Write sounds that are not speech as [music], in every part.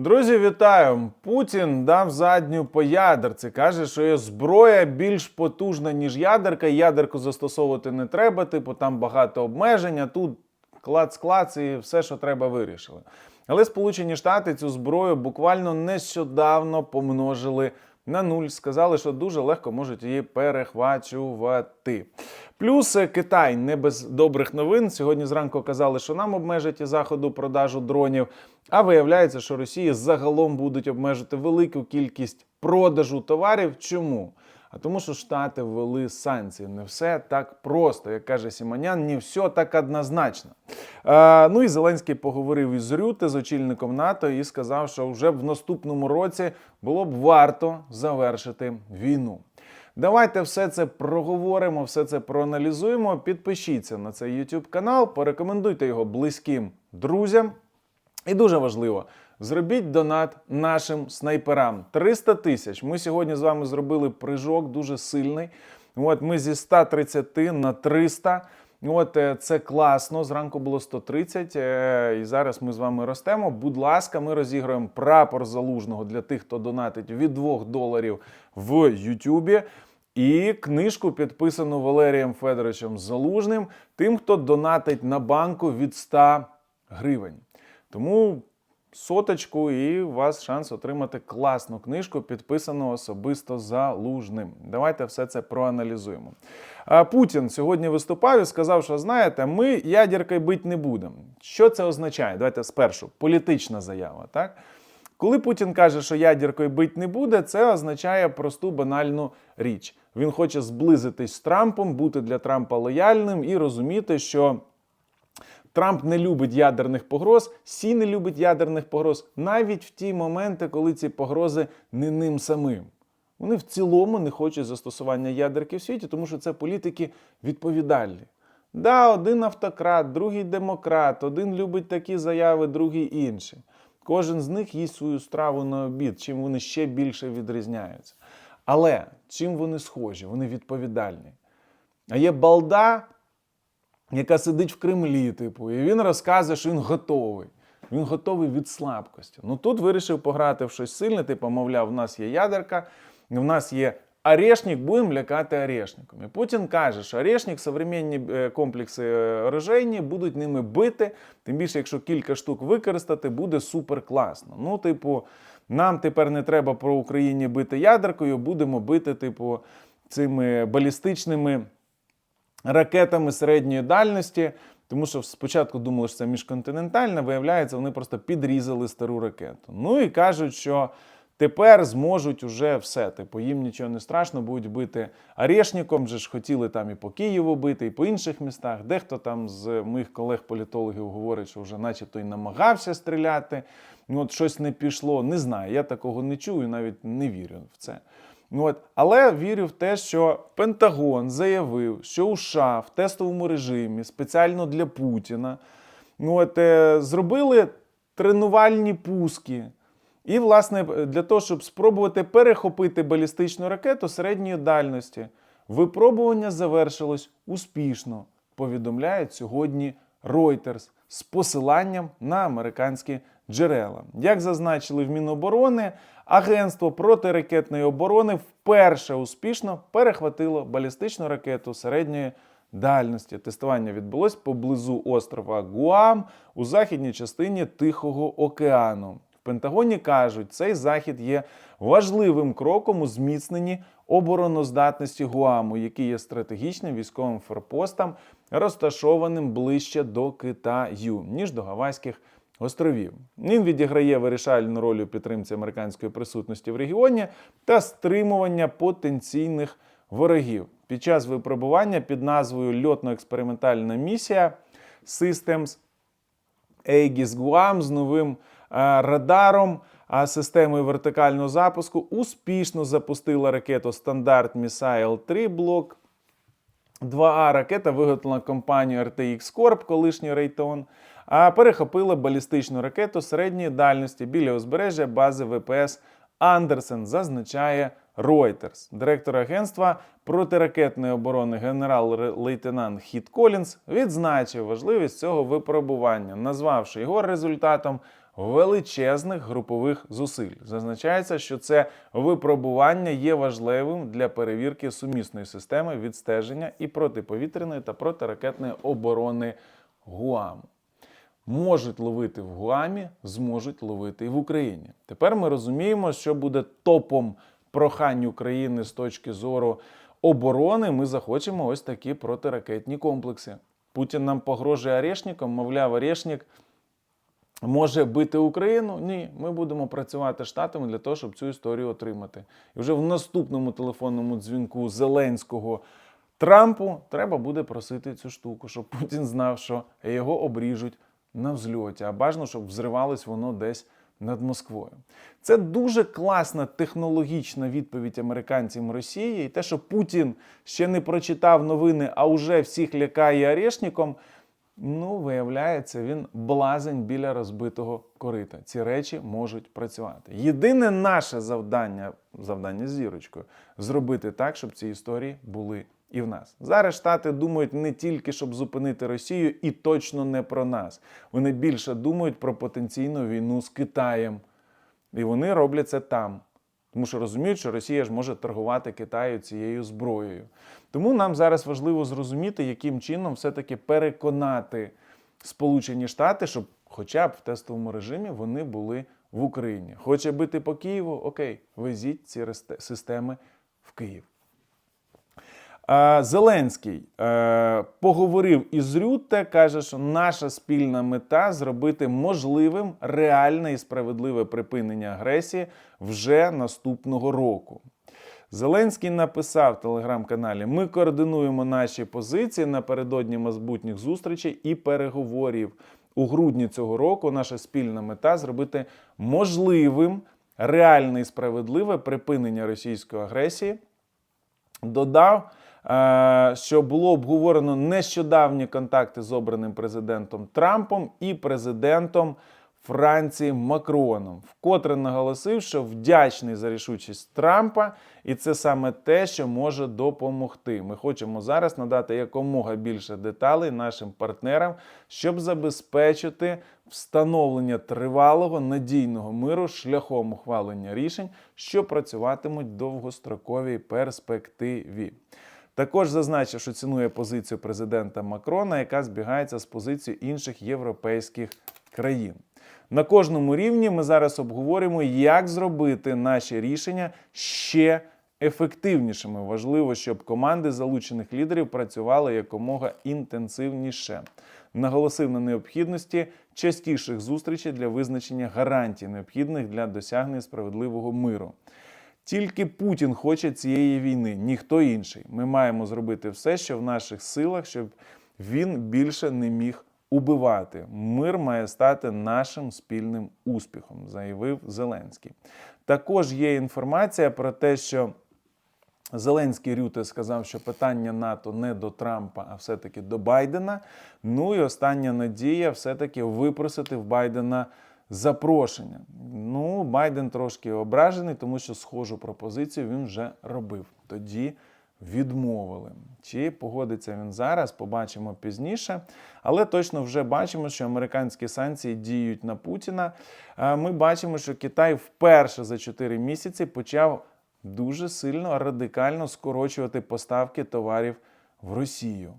Друзі, вітаю! Путін дав задню по ядерці. Каже, що є зброя більш потужна, ніж ядерка. Ядерку застосовувати не треба, типу там багато обмежень, а тут клац-клац і все, що треба, вирішили. Але Сполучені Штати цю зброю буквально нещодавно помножили на нуль. Сказали, що дуже легко можуть її перехвачувати. Плюс Китай не без добрих новин. Сьогодні зранку казали, що нам обмежать заходу продажу дронів. А виявляється, що Росії загалом будуть обмежити велику кількість продажу товарів. Чому? А тому, що Штати ввели санкції. Не все так просто, як каже Сіманян, не все так однозначно. Е, ну і Зеленський поговорив із Рюте, з очільником НАТО, і сказав, що вже в наступному році було б варто завершити війну. Давайте все це проговоримо, все це проаналізуємо. Підпишіться на цей YouTube канал, порекомендуйте його близьким друзям. І дуже важливо, зробіть донат нашим снайперам. 300 тисяч. Ми сьогодні з вами зробили прыжок дуже сильний. От ми зі 130 на 300. От е, це класно. Зранку було 130, е, і зараз ми з вами ростемо. Будь ласка, ми розіграємо прапор залужного для тих, хто донатить від 2 доларів в Ютубі. І книжку підписану Валерієм Федоровичем Залужним, тим, хто донатить на банку від 100 гривень. Тому соточку, і у вас шанс отримати класну книжку, підписану особисто залужним. Давайте все це проаналізуємо. Путін сьогодні виступав і сказав, що знаєте, ми ядеркою бити не будемо. Що це означає? Давайте спершу політична заява. Так? Коли Путін каже, що ядеркою бить не буде, це означає просту банальну річ. Він хоче зблизитись з Трампом, бути для Трампа лояльним і розуміти, що Трамп не любить ядерних погроз, Сі не любить ядерних погроз, навіть в ті моменти, коли ці погрози не ним самим. Вони в цілому не хочуть застосування ядерки в світі, тому що це політики відповідальні. Да, один автократ, другий демократ, один любить такі заяви, другий інші. Кожен з них їсть свою страву на обід, чим вони ще більше відрізняються. Але чим вони схожі? Вони відповідальні. А є балда, яка сидить в Кремлі, типу, і він розказує, що він готовий. Він готовий від слабкості. Ну тут вирішив пограти в щось сильне, типу, мовляв, в нас є ядерка, в нас є орешник, будемо лякати орешником. І Путін каже, що орешник, современні е, комплекси е, оружейні будуть ними бити. Тим більше, якщо кілька штук використати, буде супер класно. Ну, типу, нам тепер не треба про Україні бити ядеркою, будемо бити, типу, цими балістичними ракетами середньої дальності. Тому що спочатку думали, що це міжконтинентальна, виявляється, вони просто підрізали стару ракету. Ну і кажуть, що тепер зможуть уже все. Типу, їм нічого не страшно, будуть бити Орешником, вже ж хотіли там і по Києву бити, і по інших містах. Дехто там з моїх колег-політологів говорить, що вже начебто й намагався стріляти. Ну, от щось не пішло. Не знаю, я такого не чую, навіть не вірю в це. Ну, От. Але вірю в те, що Пентагон заявив, що у США в тестовому режимі спеціально для Путіна ну, от, е, зробили тренувальні пуски. І, власне, для того, щоб спробувати перехопити балістичну ракету середньої дальності, випробування завершилось успішно, повідомляють сьогодні Reuters з посиланням на американські джерела. Як зазначили в Міноборони, Агентство протиракетної оборони вперше успішно перехватило балістичну ракету середньої дальності. Тестування відбулось поблизу острова Гуам у західній частині Тихого океану. В Пентагоні кажуть, цей захід є важливим кроком у зміцненні обороноздатності Гуаму, який є стратегічним військовим форпостом, розташованим ближче до Китаю, ніж до Гавайських островів. Він відіграє вирішальну роль у підтримці американської присутності в регіоні та стримування потенційних ворогів. Під час випробування під назвою Льотно-експериментальна місія Systems Aegis Guam з новим радаром, а системою вертикального запуску успішно запустила ракету Стандарт Missile 3 блок 2А ракета виготовлена компанією RTX Corp, колишній Raytheon, а перехопила балістичну ракету середньої дальності біля узбережжя бази ВПС Андерсен, зазначає Reuters. Директор агентства протиракетної оборони генерал-лейтенант Хіт Колінс відзначив важливість цього випробування, назвавши його результатом величезних групових зусиль. Зазначається, що це випробування є важливим для перевірки сумісної системи відстеження і протиповітряної та протиракетної оборони Гуаму. Можуть ловити в Гуамі, зможуть ловити і в Україні. Тепер ми розуміємо, що буде топом прохань України з точки зору оборони. Ми захочемо ось такі протиракетні комплекси. Путін нам погрожує Орешником, мовляв, Орешник може бити Україну? Ні, ми будемо працювати штатами для того, щоб цю історію отримати. І вже в наступному телефонному дзвінку Зеленського Трампу треба буде просити цю штуку, щоб [laughs] Путін знав, що його обріжуть на взльоті, а бажано, щоб взривалось воно десь над Москвою. Це дуже класна технологічна відповідь американцям Росії. І те, що Путін ще не прочитав новини, а вже всіх лякає орешником, ну, виявляється, він блазень біля розбитого корита. Ці речі можуть працювати. Єдине наше завдання, завдання з зірочкою, зробити так, щоб ці історії були і в нас. Зараз Штати думають не тільки, щоб зупинити Росію, і точно не про нас. Вони більше думають про потенційну війну з Китаєм. І вони роблять це там. Тому що розуміють, що Росія ж може торгувати Китаю цією зброєю. Тому нам зараз важливо зрозуміти, яким чином все-таки переконати Сполучені Штати, щоб хоча б в тестовому режимі вони були в Україні. Хоче бити по Києву? Окей, везіть ці системи в Київ. Е, Зеленський е, поговорив із Рютте, каже, що наша спільна мета зробити можливим реальне і справедливе припинення агресії вже наступного року. Зеленський написав в телеграм-каналі: Ми координуємо наші позиції напередодні майбутніх зустрічей і переговорів. У грудні цього року наша спільна мета зробити можливим реальне і справедливе припинення російської агресії. Додав, що було обговорено нещодавні контакти з обраним президентом Трампом і президентом Франції Макроном, вкотре наголосив, що вдячний за рішучість Трампа, і це саме те, що може допомогти. Ми хочемо зараз надати якомога більше деталей нашим партнерам, щоб забезпечити встановлення тривалого надійного миру шляхом ухвалення рішень, що працюватимуть довгостроковій перспективі. Також зазначив, що цінує позицію президента Макрона, яка збігається з позицією інших європейських країн. На кожному рівні ми зараз обговорюємо, як зробити наші рішення ще ефективнішими. Важливо, щоб команди залучених лідерів працювали якомога інтенсивніше. Наголосив на необхідності частіших зустрічей для визначення гарантій, необхідних для досягнення справедливого миру. Тільки Путін хоче цієї війни, ніхто інший. Ми маємо зробити все, що в наших силах, щоб він більше не міг убивати. Мир має стати нашим спільним успіхом, заявив Зеленський. Також є інформація про те, що Зеленський Рюте сказав, що питання НАТО не до Трампа, а все-таки до Байдена. Ну і остання надія все-таки випросити в Байдена запрошення. Ну, Байден трошки ображений, тому що схожу пропозицію він вже робив. Тоді відмовили. Чи погодиться він зараз, побачимо пізніше. Але точно вже бачимо, що американські санкції діють на Путіна. Ми бачимо, що Китай вперше за 4 місяці почав дуже сильно радикально скорочувати поставки товарів в Росію.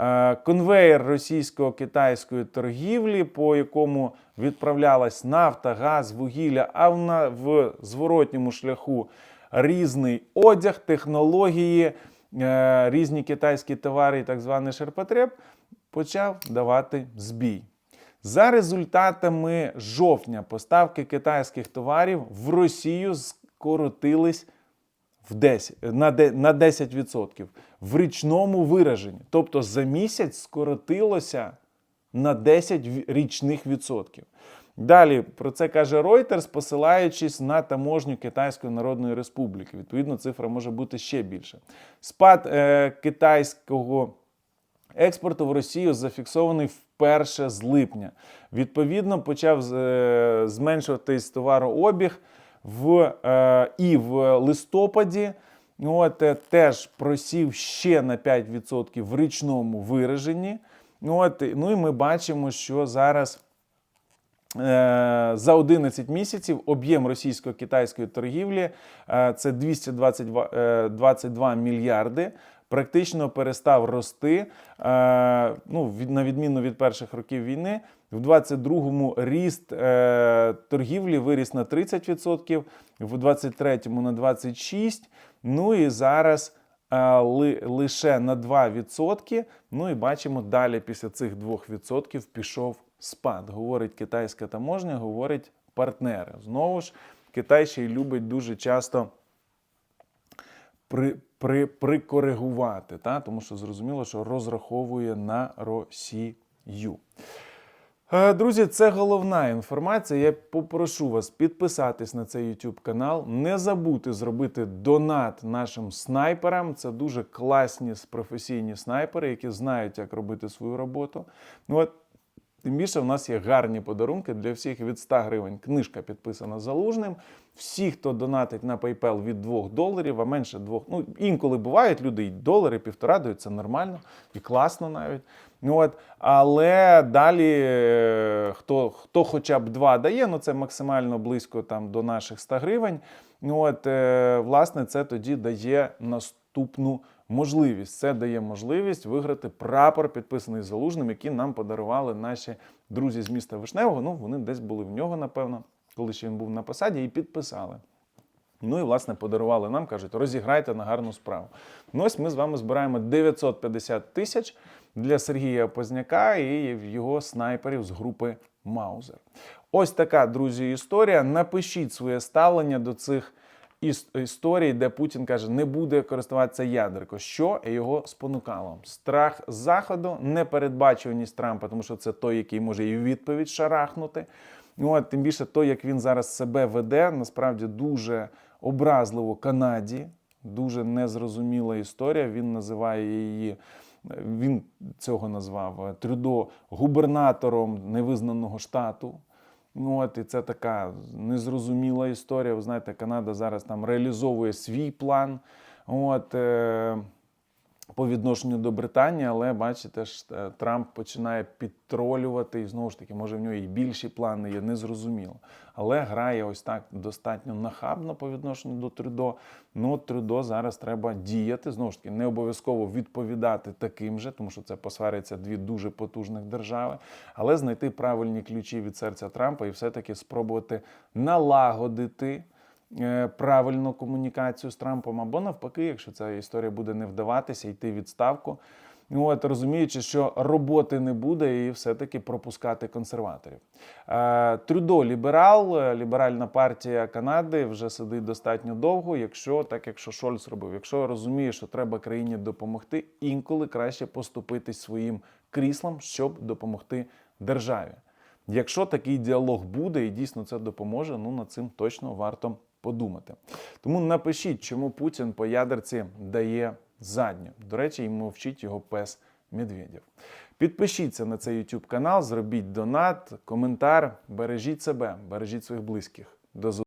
Е, Конвейер російсько-китайської торгівлі, по якому відправлялась нафта, газ, вугілля, а в, зворотньому шляху різний одяг, технології, е, різні китайські товари так званий ширпотреб, почав давати збій. За результатами жовтня поставки китайських товарів в Росію скоротились в 10, на, 10% в річному вираженні. Тобто за місяць скоротилося на 10 річних відсотків. Далі про це каже Reuters, посилаючись на таможню Китайської Народної Республіки. Відповідно, цифра може бути ще більше. Спад е, китайського експорту в Росію зафіксований вперше з липня. Відповідно, почав е, зменшуватись товарообіг в, е, і в листопаді. От, е, теж просів ще на 5% в річному вираженні. От, ну і ми бачимо, що зараз Е, За 11 місяців об'єм російсько-китайської торгівлі е, це 222 е, 22 мільярди. Практично перестав рости. е, Ну, від- на відміну від перших років війни, в 22-му ріст е, торгівлі виріс на 30%, в 23-му на 26%. Ну і зараз е, ли, лише на 2%. Ну і бачимо, далі після цих 2% пішов спад. Говорить китайська таможня, говорить партнери. Знову ж, Китай ще й любить дуже часто при, при, прикоригувати, та? тому що зрозуміло, що розраховує на Росію. Е, Друзі, це головна інформація. Я попрошу вас підписатись на цей YouTube канал. Не забудьте зробити донат нашим снайперам. Це дуже класні професійні снайпери, які знають, як робити свою роботу. Ну от Тим більше в нас є гарні подарунки для всіх від 100 гривень. Книжка підписана залужним. Всі, хто донатить на PayPal від 2 доларів, а менше 2, ну інколи бувають люди і долари, півтора дають, це нормально і класно навіть. Ну, от, але далі е, хто, хто хоча б 2 дає, ну це максимально близько там, до наших 100 гривень. Ну, от, е, власне, це тоді дає наступну можливість. Це дає можливість виграти прапор, підписаний залужним, який нам подарували наші друзі з міста Вишневого. Ну, вони десь були в нього, напевно, коли ще він був на посаді, і підписали. Ну і власне подарували нам, кажуть, розіграйте на гарну справу. Ну ось ми з вами збираємо 950 тисяч для Сергія Позняка і його снайперів з групи Маузер. Ось така, друзі, історія. Напишіть своє ставлення до цих історій, де Путін каже, не буде користуватися ядерко. Що його спонукало? Страх заходу, непередбачуваність Трампа, тому що це той, який може і відповідь шарахнути. Ну, от, тим більше той, як він зараз себе веде, насправді дуже образливо Канаді. Дуже незрозуміла історія. Він називає її. Він цього назвав е, Трюдо губернатором невизнаного штату. Ну, от, і це така незрозуміла історія. Ви знаєте, Канада зараз там реалізовує свій план. От, е, по відношенню до Британії, але бачите, ж е, Трамп починає підтролювати, і знову ж таки, може в нього і більші плани є, незрозуміло. Але грає ось так достатньо нахабно по відношенню до Трюдо. Ну, Трюдо зараз треба діяти. Знову ж таки, не обов'язково відповідати таким же, тому що це посвариться дві дуже потужних держави, але знайти правильні ключі від серця Трампа і все-таки спробувати налагодити правильну комунікацію з Трампом, або навпаки, якщо ця історія буде не вдаватися, йти в відставку. От, розуміючи, що роботи не буде, і все-таки пропускати консерваторів. Е, Трюдо ліберал, е, ліберальна партія Канади вже сидить достатньо довго. Якщо так, якщо Шольц робив, якщо розуміє, що треба країні допомогти, інколи краще поступитись своїм кріслом, щоб допомогти державі. Якщо такий діалог буде і дійсно це допоможе, ну над цим точно варто подумати. Тому напишіть, чому Путін по ядерці дає задню. До речі, й мовчить його пес Медведєв. Підпишіться на цей YouTube канал, зробіть донат, коментар, бережіть себе, бережіть своїх близьких. До зустрічі.